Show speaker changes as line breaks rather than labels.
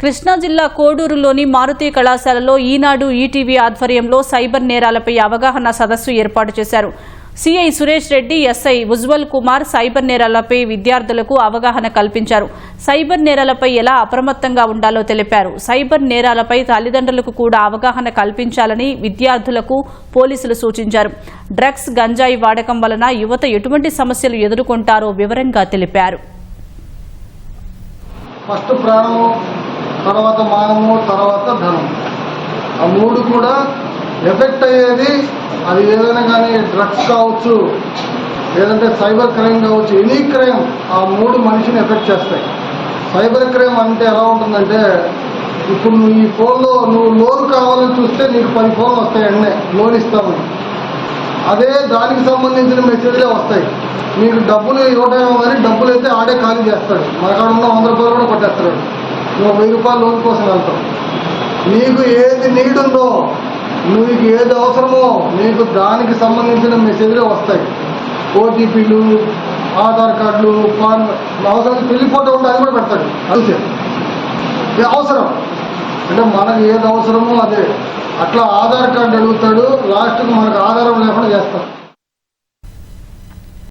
కృష్ణా జిల్లా కోడూరులోని మారుతి కళాశాలలో ఈనాడు ఈటీవీ ఆధ్వర్యంలో సైబర్ నేరాలపై అవగాహన సదస్సు ఏర్పాటు చేశారు. CI Suresh Reddy SI Ujjwal Kumar cyber నేరాలపై విద్యార్థులకు అవగాహన కల్పించారు. సైబర్ నేరాలపై ఎలా అప్రమత్తంగా ఉండాలో తెలిపారు. సైబర్ నేరాలపై తల్లిదండ్రులకు కూడా అవగాహన కల్పించాలని విద్యార్థులకు పోలీసులు సూచించారు. డ్రగ్స్ గంజాయి వాడకం వలన యువత ఎటువంటి సమస్యలు ఎదుర్కొంటారో వివరంగా తెలిపారు.
ఫస్ట్ ప్రాణము తర్వాత మానము తర్వాత ధనం ఆ మూడు కూడా ఎఫెక్ట్ అయ్యేది అది ఏదైనా కానీ డ్రగ్స్ కావచ్చు లేదంటే సైబర్ క్రైమ్ కావచ్చు ఎనీ క్రైమ్ ఆ మూడు మనిషిని ఎఫెక్ట్ చేస్తాయి. సైబర్ క్రైమ్ అంటే ఎలా ఉంటుందంటే ఇప్పుడు నువ్వు ఈ ఫోన్లో నువ్వు లోన్ కావాలని చూస్తే నీకు పది ఫోన్లు వస్తాయి అన్నే లోన్ ఇస్తాము అదే దానికి సంబంధించిన మెసేజ్లే వస్తాయి. మీకు డబ్బులు ఇవ్వటమేమో కానీ డబ్బులు అయితే ఆడే ఖాళీ చేస్తాడు. మన కాడ ఉన్న వంద రూపాయలు కూడా కొట్టేస్తాడు. నువ్వు వెయ్యి రూపాయలు లోన్ కోసం వెళ్తావు. నీకు ఏది నీడ్ ఉందో నీకు ఏది అవసరమో నీకు దానికి సంబంధించిన మెసేజ్లే వస్తాయి. ఓటీపీలు ఆధార్ కార్డులు పాన్ అవసరం పెళ్ళి ఫోటో ఉంటే అది కూడా పెడతాడు. అంతే ఇది అవసరం. అంటే మనకు ఏది అవసరమో అదే. అట్లా ఆధార్ కార్డు అడుగుతాడు లాస్ట్కి మనకు ఆధారం లేకుండా చేస్తాడు.